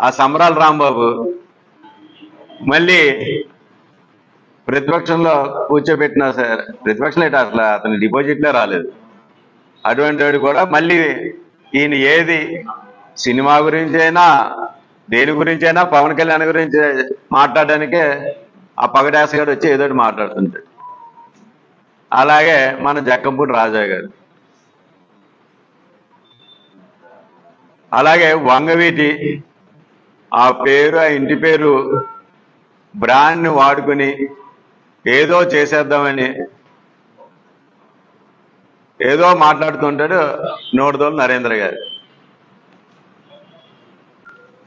ఆ సంబరాలు రాంబాబు. మళ్ళీ ప్రతిపక్షంలో కూర్చోబెట్టినా సార్ ప్రతిపక్షంలో ఏంటి అసలు అతని డిపాజిట్లే రాలేదు. అటువంటి వాడు కూడా మళ్ళీ ఈయన ఏది సినిమా గురించైనా దేని గురించైనా పవన్ కళ్యాణ్ గురించి మాట్లాడడానికే ఆ పగడాస గారు వచ్చి ఏదో ఒకటి మాట్లాడుతుంటాడు. అలాగే మన జక్కంపూడి రాజా గారు. అలాగే వంగవీటి ఆ పేరు ఆ ఇంటి పేరు బ్రాండ్ని వాడుకుని ఏదో చేసేద్దామని ఏదో మాట్లాడుతుంటాడు నోడుదోలు నరేంద్ర గారు.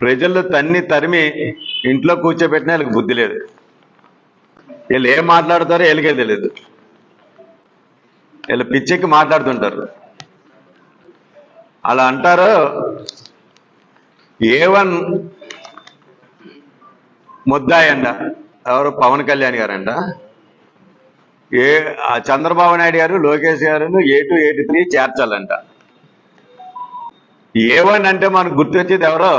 ప్రజలు తన్ని తరిమి ఇంట్లో కూర్చోబెట్టినా వీళ్ళకి బుద్ధి లేదు. వీళ్ళు ఏం మాట్లాడతారో వీళ్ళకే తెలియదు వీళ్ళు పిచ్చెక్కి మాట్లాడుతుంటారు. అలా అంటారు ఏ వన్ ముద్దాయండ. ఎవరు? పవన్ కళ్యాణ్ గారంట ఏ ఆ Chandrababu Naidu garu Lokesh garu A two eighty three చేర్చాలంట. A one అంటే మనకు గుర్తొచ్చేది ఎవరో?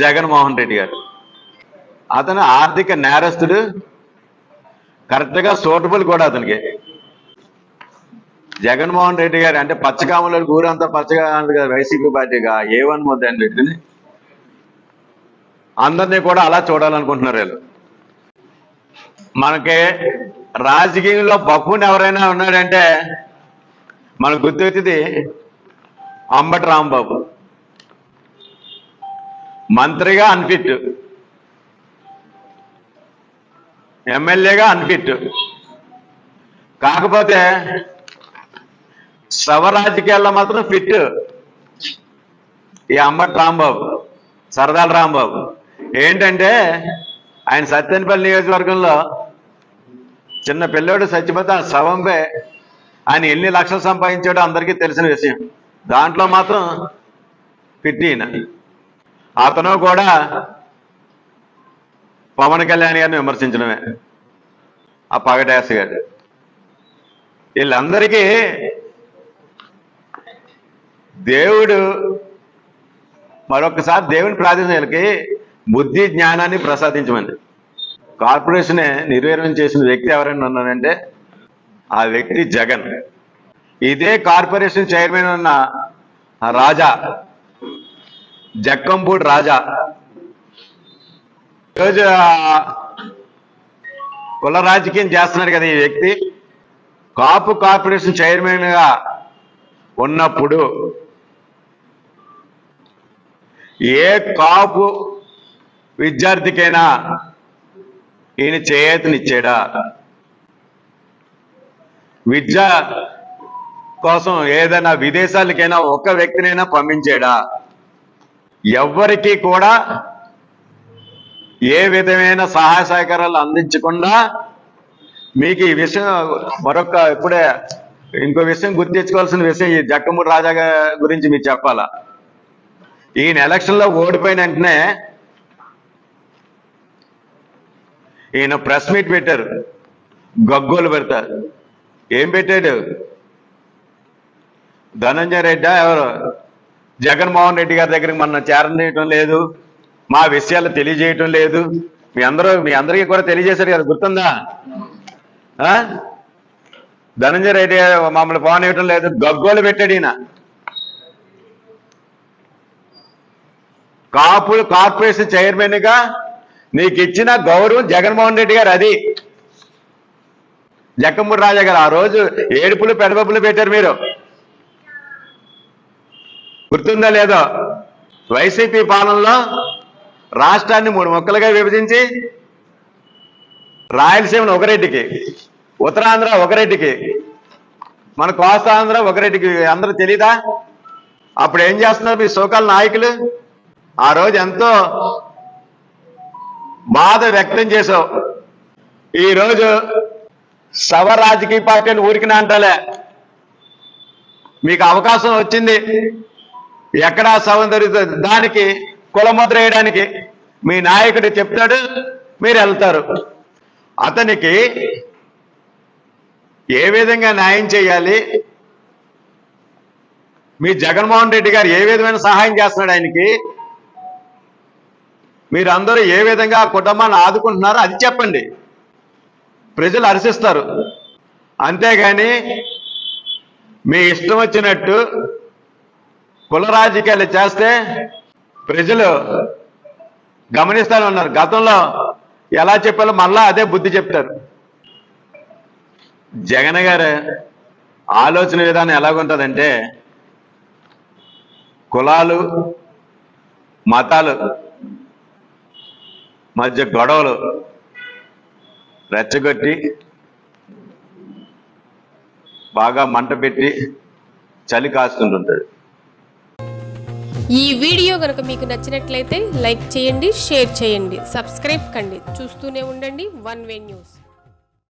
జగన్మోహన్ రెడ్డి గారు. అతను ఆర్థిక నేరస్తుడు. కరెక్ట్గా సూటబుల్ కూడా అతనికి. జగన్మోహన్ రెడ్డి గారు అంటే పచ్చకామలో ఊరంతా పచ్చగా వైసీపీ పార్టీగా ఏ వన్ ముద్ద అని పెట్టింది అందరినీ కూడా అలా చూడాలనుకుంటున్నారు వీళ్ళు. మనకి రాజకీయంలో బహుని ఎవరైనా ఉన్నాడంటే మనకు గుర్తొచ్చేది అంబటి రాంబాబు. మంత్రిగా అన్ఫిట్. ఎమ్మెల్యేగా అన్ఫిట్. కాకపోతే శవ రాజకీయాల్లో మాత్రం ఫిట్. ఈ అంబటి రాంబాబు సరదాల రాంబాబు. ఏంటంటే ఆయన సత్యనపల్లి నియోజకవర్గంలో చిన్న పిల్లోడు చచ్చిపోతే ఆ శవంపై ఆయన ఎన్ని లక్షలు సంపాదించాడో అందరికీ తెలిసిన విషయం. దాంట్లో మాత్రం ఫిట్ అతను కూడా పవన్ కళ్యాణ్ గారిని విమర్శించడమే. ఆ పగటాస్ గారు. వీళ్ళందరికీ దేవుడు మరొకసారి దేవుని ప్రార్థనలకి బుద్ధి జ్ఞానాన్ని ప్రసాదించమని కార్పొరేషన్ నిర్వీర్యం చేసిన వ్యక్తి ఎవరైనా ఉన్నానంటే ఆ వ్యక్తి జగన్. ఇదే కార్పొరేషన్ చైర్మన్ ఉన్న ఆ రాజా జక్కంపూడి రాజా. ఈరోజు కుల రాజకీయం చేస్తున్నాడు కదా ఈ వ్యక్తి. కాపు కార్పొరేషన్ చైర్మన్గా ఉన్నప్పుడు ఏ కాపు విద్యార్థికైనా ఈయన చేయూతనిచ్చాడా? విద్య కోసం ఏదైనా విదేశాలకైనా ఒక్క వ్యక్తినైనా పంపించాడా? ఎవ్వరికీ కూడా ఏ విధమైన సహాయ సహకారాలు అందించకుండా మీకు ఈ విషయం మరొక ఇప్పుడే ఇంకో విషయం గుర్తించుకోవాల్సిన విషయం ఈ జక్కమూడి రాజా గురించి మీరు చెప్పాలా? ఈయన ఎలక్షన్లో ఓడిపోయిన వెంటనే ఈయన ప్రెస్ మీట్ పెట్టారు. గగ్గోలు పెడతారు. ఏం పెట్టాడు? ధనంజయ రెడ్డి ఎవరు? జగన్మోహన్ రెడ్డి గారి దగ్గరికి మన చేయటం లేదు. మా విషయాలు తెలియజేయటం లేదు. మీ అందరూ మీ అందరికీ కూడా తెలియజేశారు కదా గుర్తుందా? ఆ? ధనంజయ రెడ్డి మమ్మల్ని ఫోన్ ఇవ్వటం లేదు. గగ్గోలు పెట్టాడు ఈయన. కాపు కార్పొరేషన్ చైర్మన్గా నీకు ఇచ్చిన గౌరవం జగన్మోహన్ రెడ్డి గారు అది. జక్కమూరి రాజా గారు ఆ రోజు ఏడుపులు పెడబప్పులు పెట్టారు మీరు. గుర్తుందా లేదో? వైసీపీ పాలనలో రాష్ట్రాన్ని మూడు మొక్కలుగా విభజించి రాయలసీమను ఒకరెడ్డికి ఉత్తరాంధ్ర ఒకరెడ్డికి మన కోస్తాంధ్ర ఒకరెడ్డికి అందరూ తెలీదా? అప్పుడు ఏం చేస్తున్నారు మీ సోకాల నాయకులు? ఆ రోజు ఎంతో బాధ వ్యక్తం చేసావు ఈ రోజు సవ రాజకీయ పార్టీలు ఊరికిన అంటలే మీకు అవకాశం వచ్చింది. ఎక్కడా సవం జరుగుతుంది. దానికి కులముద్ర వేయడానికి మీ నాయకుడు చెప్తాడు మీరు వెళ్తారు. అతనికి ఏ విధంగా న్యాయం చేయాలి? మీ జగన్మోహన్ రెడ్డి గారు ఏ విధమైన సహాయం చేస్తున్నాడు ఆయనకి? మీరు అందరూ ఏ విధంగా కుటుంబాన్ని ఆదుకుంటున్నారో అది చెప్పండి. ప్రజలు హర్షిస్తారు అంతేగాని మీ ఇష్టం వచ్చినట్టు కుల రాజకీయాలు చేస్తే ప్రజలు గమనిస్తానే ఉన్నారు గతంలో ఎలా చెప్పాలో మళ్ళా అదే బుద్ధి చెప్తారు. జగన్ గారు ఆలోచన విధానం ఎలాగుంటుందంటే కులాలు మతాలు మధ్య గొడవలు రెచ్చగొట్టి బాగా మంట పెట్టి చలి కాస్తుంటుంటాడు ఈ వీడియో కనుక మీకు నచ్చినట్లయితే లైక్ చేయండి షేర్ చేయండి సబ్స్క్రైబ్ కండి. చూస్తూనే ఉండండి వన్ వే న్యూస్.